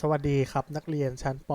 สวัสดีครับนักเรียนชั้นป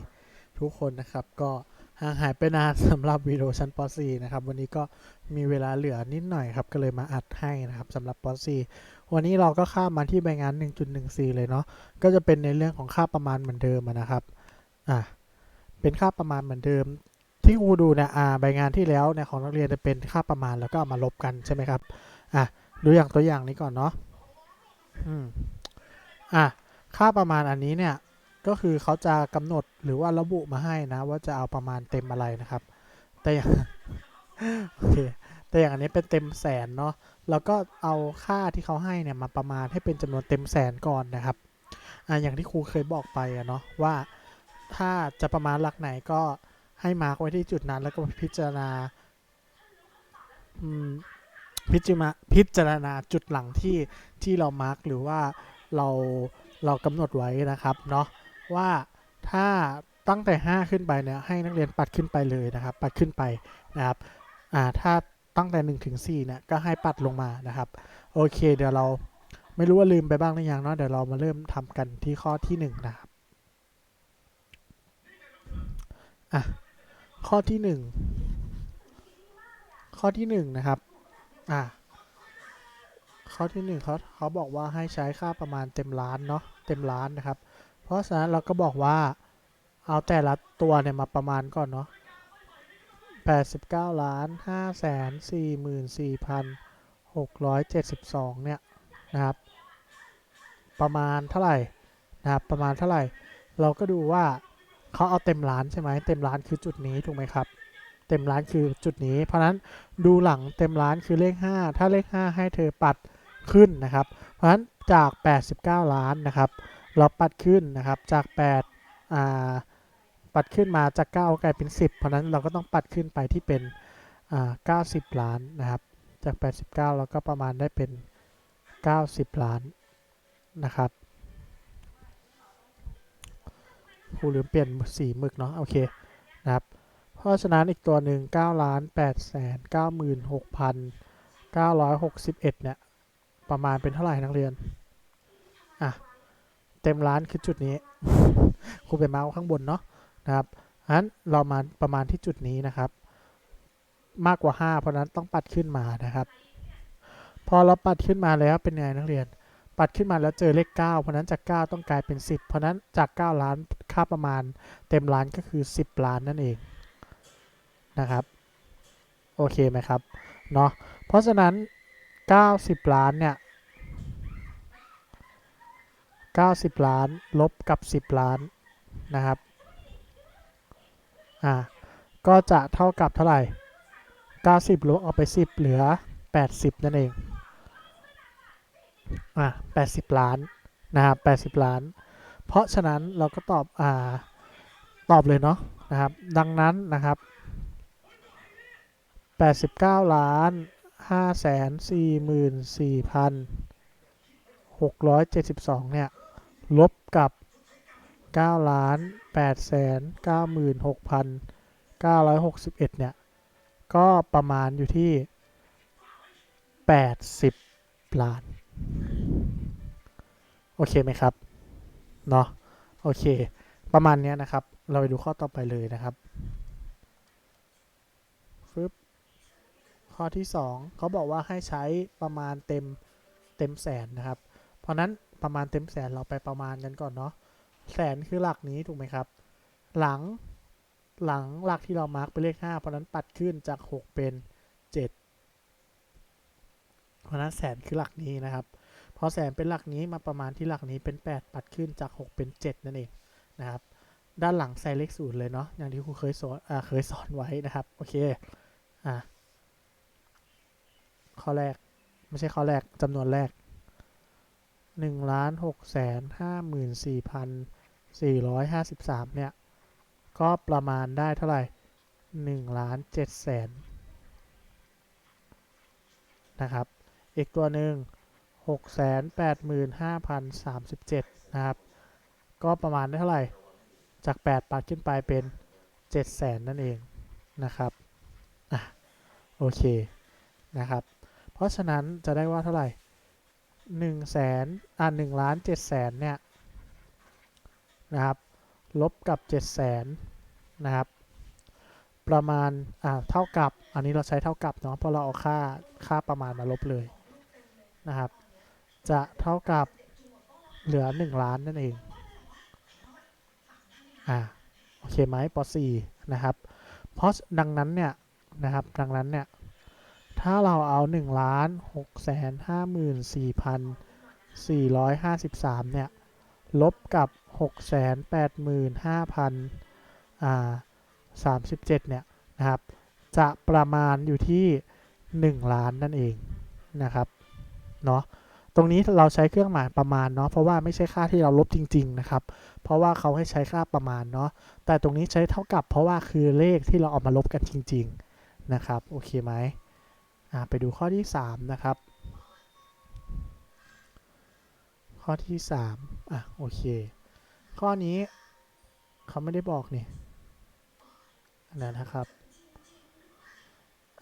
.4 ทุกคนนะครับก็ห่างหายไปนานสำหรับวิดีโอชั้นป .4 นะครับวันนี้ก็มีเวลาเหลือนิดหน่อยครับก็เลยมาอัดให้นะครับสำหรับป .4 วันนี้เราก็ข้ามมาที่ใบงาน 1.14 เลยเนาะก็จะเป็นในเรื่องของค่าประมาณเหมือนเดิมนะครับอะเป็นค่าประมาณเหมือนเดิม ที่ครูดูเนี่ยอ่าใบงานที่แล้วเนี่ยของนักเรียนจะเป็นค่าประมาณแล้วก็เอามาลบกันใช่ไหมครับอะดูอย่างตัวอย่างนี้ก่อนเนาะอืมอะ ค่าประมาณอันนี้เนี่ยก็คือเขาจะกำหนดหรือว่าระบุมาให้นะ ว่าจะเอาประมาณเต็มอะไรนะครับ แต่อย่างโอเคแต่อย่างอันนี้เป็นเต็มแสนเนาะแล้วก็เอาค่าที่เขาให้เนี่ยมาประมาณให้เป็นจำนวนเต็มแสนก่อนนะครับอ่าอย่างที่ครูเคยบอกไปอะเนาะว่าถ้าจะประมาณหลักไหนก็ให้มาร์กไว้ที่จุดนั้น แล้วก็พิจารณาพิจารณาพิจารณาจุดหลังที่ที่เรามาร์กหรือว่าเรา เรากำหนดไว้นะครับเนาะว่าถ้าตั้งแต่ 5 ขึ้นไปเนี่ยให้นักเรียนปัดขึ้นไปเลยนะครับ ปัดขึ้นไปนะครับอ่าถ้าตั้งแต่1ถึง4เนี่ยก็ให้ปัดลงมานะครับโอเค เดี๋ยวเราไม่รู้ว่าลืมไปบ้างหรือยังเนาะเดี๋ยวเรามาเริ่มทำกันที่ข้อที่1นะครับอะข้อที่ 1 ข้อที่ 1 นะครับอะข้อที่ 1เขาเขาบอกว่าให้ใช้ค่าประมาณเต็มล้านเนาะ เต็มล้านนะครับ เพราะฉะนั้นเราก็บอกว่าเอาแต่ละตัวเนี่ยมาประมาณก่อนเนาะ89ล้าน5แสน44,672 เนี่ยนะครับ ประมาณเท่าไหร่นะครับประมาณเท่าไหร่ เราก็ดูว่าเขาเอาเต็มล้านใช่ไหมเต็มล้านคือจุดนี้ถูกไหมครับ เต็มล้านคือจุดนี้ เพราะนั้นดูหลังเต็มล้านคือเลข 5 ถ้าเลข 5 ให้เธอปัด ขึ้นนะครับ เพราะฉะนั้นจาก 89 ล้านนะครับ เราปัดขึ้นนะครับจาก8อ่าปัดขึ้นมาจาก 9 กลายเป็น 10 เพราะนั้นเราก็ต้องปัดขึ้นไปที่เป็นอ่า90 ล้านนะครับ จาก 89 เราก็ประมาณได้เป็น 90 ล้านนะครับครูลืมเปลี่ยนสีหมึกเนาะโอเคนะครับเพราะฉะนั้นอีกตัวหนึ่ง9ล้าน8แสน96,961เนี่ย ประมาณเป็นเท่าไหร่นักเรียน อะ เต็มล้านคือจุดนี้ครูไปมาร์ข้างบนเนาะนะครับงั้นเรามาประมาณที่จุดนี้นะครับ มากกว่า 5 เพราะนั้นต้องปัดขึ้นมานะครับ พอเราปัดขึ้นมาแล้วเป็นไงนักเรียน ปัดขึ้นมาแล้วเจอเลข 9 เพราะนั้นจาก 9 ต้องกลายเป็น 10 เพราะนั้นจาก 9 ล้านค่าประมาณ เต็มล้านก็คือ 10 ล้านนั่นเองนะครับ โอเคไหมครับเนาะเพราะฉะนั้น 90ล้านเนี่ย90ล้านลบกับ10ล้านนะครับ อ่า ก็จะเท่ากับเท่าไหร่90ลบออกไป10เหลือ80นั่นเอง อ่า80ล้านนะครับ80ล้าน เพราะฉะนั้นเราก็ตอบ อ่า ตอบเลยเนาะนะครับ ดังนั้นนะครับ89ล้าน 5แสน44,672เนี่ย ลบกับ9ล้าน8แสน96,961เนี่ย ก็ประมาณอยู่ที่80ล้าน โอเคไหมครับ เนาะโอเค ประมาณเนี้ยนะครับ เราไปดูข้อต่อไปเลยนะครับฟึบ ข้อที่ 2 เขาบอกว่าให้ใช้ประมาณเต็มเต็มแสนนะครับ เพราะนั้นประมาณเต็มแสนเราไปประมาณกันก่อนเนาะแสนคือหลักนี้ถูกไหมครับ หลังหลังหลักที่เรามาร์กเป็นเลข 5 เพราะนั้นปัดขึ้นจาก 6 เป็น 7 เพราะนั้นแสนคือหลักนี้นะครับพอแสนเป็นหลักนี้มาประมาณที่หลักนี้เป็น 8 ปัดขึ้นจาก 6 เป็น 7 นั่นเองนะครับ ด้านหลังใส่เลขศูนย์เลยเนาะอย่างที่ครูเคยสอนอ่าเคยสอนไว้นะครับโอเคอะ ข้อแรก ไม่ใช่ข้อแรกจำนวนแรก1ล้าน6แสน5หมื่น4พัน453เนี่ย ก็ประมาณได้เท่าไหร่1ล้าน7แสนนะครับ อีกตัวหนึ่ง6แสน85,037นะครับ ก็ประมาณได้เท่าไหร่ จาก8ปัดขึ้นไปเป็น7แสนนั่นเองนะครับ อะ โอเคนะครับ เพราะฉะนั้นจะได้ว่าเท่าไหร่1แสนอะ1ล้าน7แสนเนี่ยนะครับลบกับ7 0 0 0 0 0นะครับ ประมาณอ่าเท่ากับ อันนี้เราใช้เท่ากับเนาะเพราะเราเอาค่าค่าประมาณมาลบเลยนะครับ จะเท่ากับเหลือ 1 ล้านนั่นเองอ่าโอเคไหมป .4 นะครับ เพราะดังนั้นเนี่ยนะครับดังนั้นเนี่ย ถ้าเราเอา1ล้าน6แสน54,453 เนี่ย ลบกับ 6 8 5 0อ่า37 เนี่ย นะครับ จะประมาณอยู่ที่ 1 ล้านนั่นเองนะครับ เนาะตรงนี้เราใช้เครื่องหมายประมาณเนาะเพราะว่าไม่ใช่ค่าที่เราลบจริง ๆ นะครับ เพราะว่าเขาให้ใช้ค่าประมาณเนาะแต่ตรงนี้ใช้เท่ากับเพราะว่าคือเลขที่เราเอามาลบกันจริง ๆ นะครับ โอเคไหม ไปดูข้อที่ 3 นะครับ ข้อที่ 3 อะ โอเค ข้อนี้เขาไม่ได้บอกนี่นะนะครับ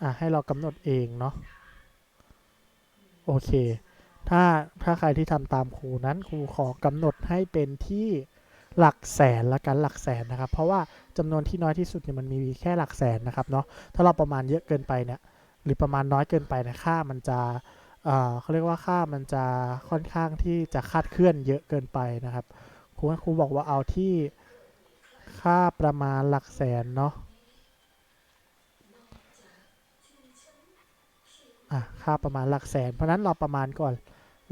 อะ ให้เรากำหนดเองเนาะ โอเค ถ้า ถ้าใครที่ทำตามครูนั้นครูขอกำหนดให้เป็นที่หลักแสนละกันหลักแสนนะครับ เพราะว่าจำนวนที่น้อยที่สุดเนี่ยมันมีแค่หลักแสนนะครับเนาะ ถ้าเราประมาณเยอะเกินไปเนี่ย หรือประมาณน้อยเกินไปนี่ยค่ามันจะเขาเรียกว่าค่ามันจะค่อนข้างที่จะคาดเคลื่อนเยอะเกินไปนะครับครูครูบอกว่าเอาที่ค่าประมาณหลักแสนเนาะอะค่าประมาณหลักแสน เพราะนั้นเราประมาณก่อน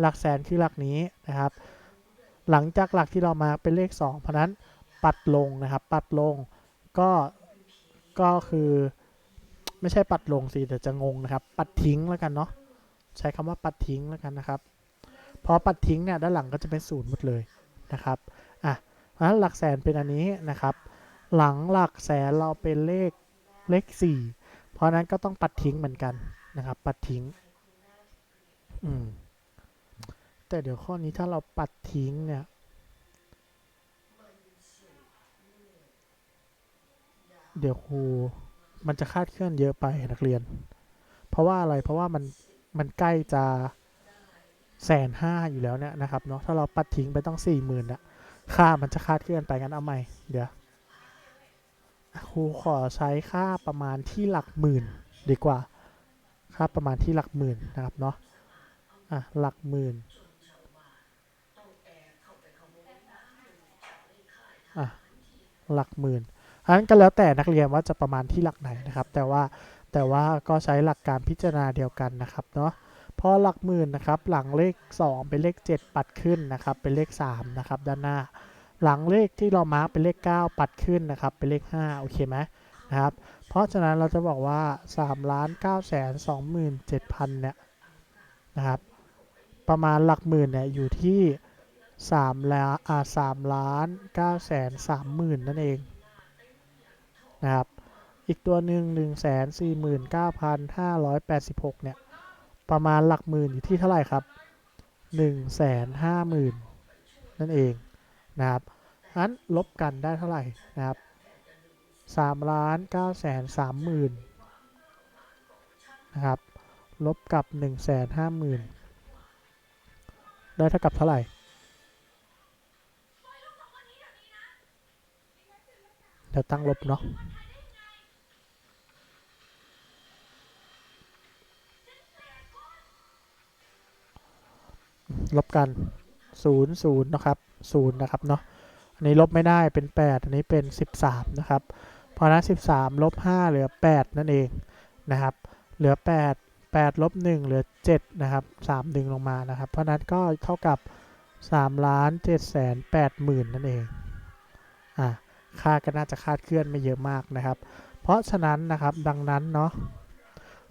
หลักแสนคือหลักนี้นะครับ หลังจากหลักที่เรามาเป็นเลข 2 เพราะฉะนั้นปัดลงนะครับ ปัดลงก็ก็คือ ไม่ใช่ปัดลงสิแต่จะงงนะครับ ปัดทิ้งแล้วกันเนาะใช้คำว่าปัดทิ้งแล้วกันนะครับ พอปัดทิ้งเนี่ยด้านหลังก็จะเป็นศูนย์หมดเลยนะครับอะเพราะฉะนั้นหลักแสนเป็นอันนี้นะครับ หลังหลักแสนเราเป็นเลขเลข4เพราะฉะนั้นก็ต้องปัดทิ้งเหมือนกันนะครับ ปัดทิ้งอืมแต่เดี๋ยวข้อนี้ถ้าเราปัดทิ้งเนี่ยเดี๋ยวครู มันจะคาดเคลื่อนเยอะไปนักเรียน เพราะว่าอะไรเพราะว่ามันมันใกล้จะแสนห้าอยู่แล้วเนี่ยนะครับเนาะถ้าเราปัดทิ้งไปต้องสี่หมื่นอะค่ามันจะคาดเคลื่อนไปงั้นเอาใหม่เดี๋ยวครูขอใช้ค่าประมาณที่หลักหมื่นดีกว่า ค่าประมาณที่หลักหมื่นนะครับเนาะอะหลักหมื่นอะหลักหมื่น อันนั้นก็แล้วแต่นักเรียนว่าจะประมาณที่หลักไหนนะครับ แต่ว่าแต่ว่าก็ใช้หลักการพิจารณาเดียวกันนะครับเนาะพอหลักหมื่นนะครับ หลังเลข 2 เป็นเลข 7 ปัดขึ้นนะครับ เป็นเลข 3 นะครับ ด้านหน้า หลังเลขที่เรามาร์กเป็นเลข 9 ปัดขึ้นนะครับ เป็นเลข 5 โอเคไหมนะครับ เพราะฉะนั้นเราจะบอกว่า3ล้าน9แสน27,000เนี่ยนะครับ ประมาณหลักหมื่นเนี่ยอยู่ที่3ล้านอ่า3ล้าน9แสน30,000นั่นเอง นะครับ อีกตัวหนึ่ง1 4 9 5 8 6 เนี่ย ประมาณหลักหมื่นอยู่ที่เท่าไหร่ครับ 1 5 0 0 0 0 นั่นเองนะครับงั้นลบกันได้เท่าไหร่นะครับ3ล้าน9แสน30,000นะครับ ลบกับ 1 5 0 0 0 0 ได้เท่ากับเท่าไหร่ เดี๋ยวตั้งลบเนาะลบกัน 0 0 นะครับ 0 นะครับเนาะ อันนี้ลบไม่ได้เป็น 8 อันนี้เป็น 13 นะครับ เพราะนั้น 13 ลบ 5 เหลือ 8 นั่นเองนะครับ เหลือ 8 8 ลบ 1 เหลือ 7 นะครับ 3 ดึงลงมานะครับ เพราะนั้นก็เท่ากับ3ล้าน7แสน8หมื่นนั่นเอง ค่าก็น่าจะคาดเคลื่อนไม่เยอะมากนะครับ เพราะฉะนั้นนะครับดังนั้นเนาะ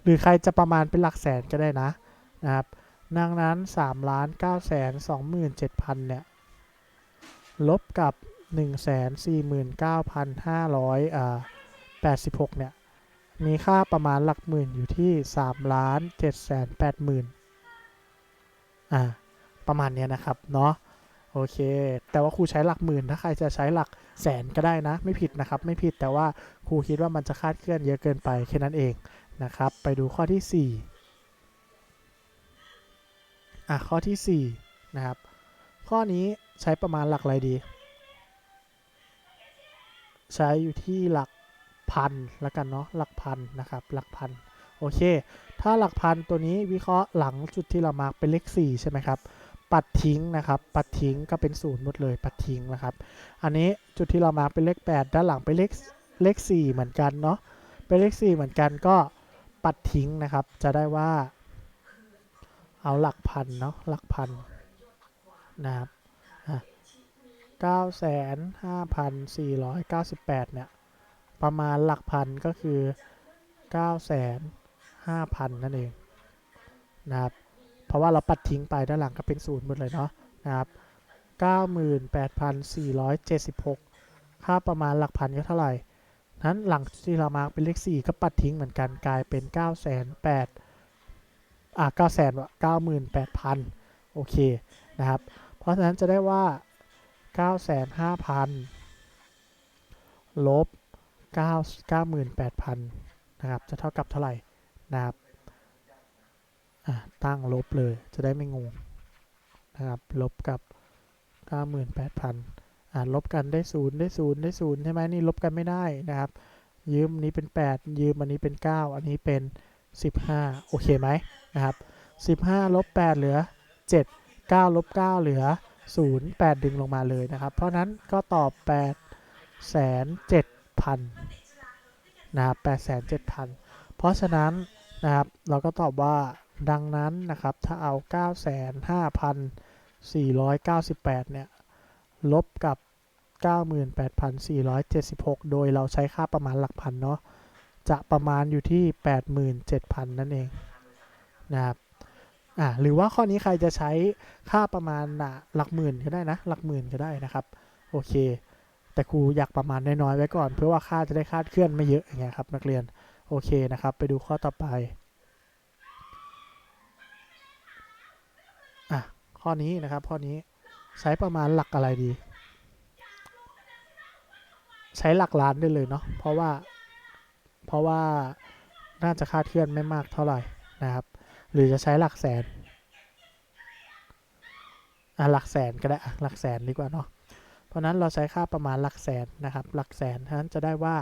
หรือใครจะประมาณเป็นหลักแสนก็ได้นะนะครับดังนั้น3ล้าน9แสน27,000เนี่ยลบกับ 149,500อ่า86เนี่ยมีค่าประมาณหลักหมื่นอยู่ที่3ล้าน7แสน80,000อ่าประมาณเนี้ยนะครับเนาะ โอเค แต่ว่าครูใช้หลักหมื่น ถ้าใครจะใช้หลักแสนก็ได้นะ ไม่ผิดนะครับ ไม่ผิด แต่ว่าครูคิดว่ามันจะคาดเคลื่อนเยอะเกินไปแค่นั้นเองนะครับ ไปดูข้อที่ 4 อะ ข้อที่ 4 นะครับ ข้อนี้ใช้ประมาณหลักอะไรดี ใช้อยู่ที่หลักพันล้วกันเนาะ หลักพันนะครับ หลักพัน โอเค ถ้าหลักพันตัวนี้วิเคราะห์หลังจุดที่เรามาร์กเป็นเลข4ใช่ไหมครับ ปัดทิ้งนะครับปัดทิ้งก็เป็นศูนย์หมดเลยปัดทิ้งนะครับ อันนี้จุดที่เรามาเป็นเลข 8 ด้านหลังเป็นเลขเลข 4 เหมือนกันเนาะเป็นเลข 4 เหมือนกันก็ปัดทิ้งนะครับ จะได้ว่า เอาหลักพันเนาะหลักพันนะครับเก้าแสนห้าพันสี่ร้อยเก้าสิบแปดเนี่ยประมาณหลักพันก็คือเก้าแสนห้าพันนั่นเองนะครับ เพราะว่าเราปัดทิ้งไปด้านหลังก็เป็นศูนย์หมดเลยเนาะนะครับ98,476 ค่าประมาณหลักพันก็เท่าไหร่นั้นหลังที่เรามาเป็นเลข 4 ก็ปัดทิ้งเหมือนกันกลายเป็น 9 8 0 0 0อะ9 0 0 98,000 โอเคนะครับ เพราะฉะนั้นจะได้ว่า 95,000 ลบ 9 98,000 นะครับ จะเท่ากับเท่าไหร่นะครับ ตั้งลบเลยจะได้ไม่งงนะครับลบกับ 98,000อ่าลบกันได้ศูนย์ได้ศูนย์ได้ศูนย์ใช่ไหมนี่ลบกันไม่ได้นะครับ ยืมนนี้เป็น 8 ยืมอันนี้เป็น 9 อันนี้เป็น 15 โอเคไหมนะครับ 15ลบ8เหลือ 7 9ลบ9เหลือ 0 8 ดึงลงมาเลยนะครับ เพราะนั้นก็ตอบ 8 7,000นะครับ8 7,000 เพราะฉะนั้นนะครับ เราก็ตอบว่า ดังนั้นนะครับถ้าเอา 95,498 เนี่ย ลบกับ 98,476 โดยเราใช้ค่าประมาณหลักพันเนาะจะประมาณอยู่ที่ 87,000 นั่นเองนะครับอ่าหรือว่าข้อนี้ใครจะใช้ค่าประมาณน่ะหลักหมื่นก็ได้นะ หลักหมื่นก็ได้นะครับ โอเค แต่ครูอยากประมาณน้อยๆไว้ก่อน เพื่อว่าค่าจะได้คาดเคลื่อนไม่เยอะอย่างเงี้ยครับนักเรียนโอเคนะครับ ไปดูข้อต่อไป อะ ข้อนี้นะครับ ข้อนี้ใช้ประมาณหลักอะไรดี ใช้หลักล้านได้เลยเนาะเพราะว่า เพราะว่าน่าจะคาดเคลื่อนไม่มากเท่าไหร่นะครับ หรือจะใช้หลักแสนอะหลักแสนก็ได้หลักแสนดีกว่าเนาะเพราะนั้นเราใช้ค่าประมาณหลักแสนนะครับ หลักแสนฉะนั้นจะได้ว่า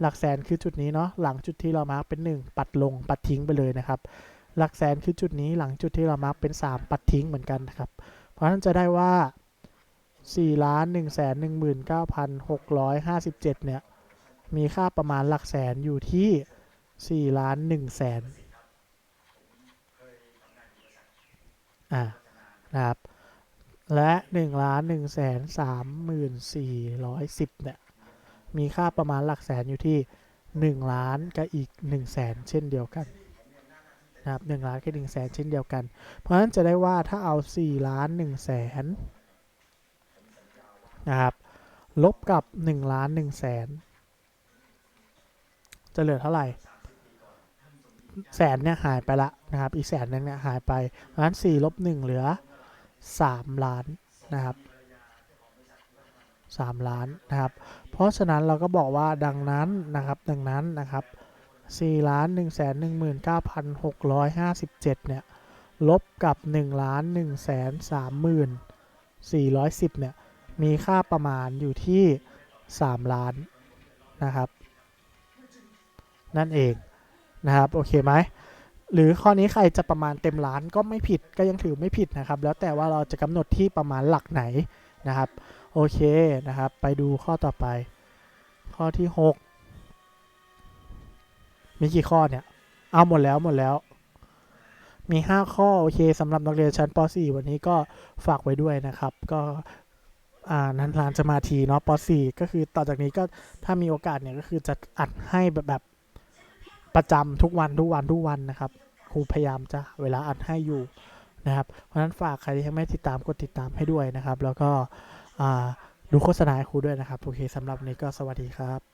หลักแสนคือจุดนี้เนาะหลังจุดที่เรามาร์กเป็น 1 ปัดลงปัดทิ้งไปเลยนะครับ หลักแสนคือจุดนี้หลังจุดที่เรามาร์กเป็น 3 ปัดทิ้งเหมือนกันนะครับ เพราะฉะนั้นจะได้ว่า4ล้าน1แสน19,657 เนี่ย มีค่าประมาณหลักแสนอยู่ที่4ล้าน1แสนอ่านะครับ และ1ล้าน1แสน3410 เนี่ย มีค่าประมาณหลักแสนอยู่ที่ 1 ล้านกับอีก1แสนเช่นเดียวกัน นะครับ1ล้านกับ1แสนเช่นเดียวกัน เพราะฉะนั้นจะได้ว่าถ้าเอา 4 ล้าน1แสนนะครับลบกับ 1 ล้าน1แสนจะเหลือเท่าไหร่แสนเนี่ยหายไปละนะครับ อีกแสนนึงเนี่ยหายไป เพราะฉะนั้น4ลบ1เหลือ 3 ล้านนะครับ3ล้านนะครับ เพราะฉะนั้นเราก็บอกว่าดังนั้นนะครับ ดังนั้นนะครับ 4ล้าน1แสน19,657 เนี่ย ลบกับ1ล้าน1แสน30,410 เนี่ย มีค่าประมาณอยู่ที่ 3 ล้านนะครับ นั่นเองนะครับ โอเคไหม หรือข้อนี้ใครจะประมาณเต็มล้านก็ไม่ผิดก็ยังถือไม่ผิดนะครับ แล้วแต่ว่าเราจะกำหนดที่ประมาณหลักไหนนะครับ โอเคนะครับ ไปดูข้อต่อไป ข้อที่ 6 มีกี่ข้อเนี่ย เอาหมดแล้วหมดแล้ว มี 5 ข้อ โอเคสำหรับนักเรียนชั้นป .4 วันนี้ก็ฝากไว้ด้วยนะครับ ก็อ่านานๆจะมาทีเนาะป .4 ก็คือต่อจากนี้ก็ถ้ามีโอกาสเนี่ยก็คือจะอัดให้แบบแบบประจำทุกวันทุกวันทุกวันนะครับครูพยายามจะเวลาอัดให้อยู่นะครับ เพราะฉะนั้นฝากใครที่ยังไม่ติดตามกดติดตามให้ด้วยนะครับ แล้วก็ดูโฆษณาครูด้วยนะครับ โอเคสำหรับนี้ก็สวัสดีครับ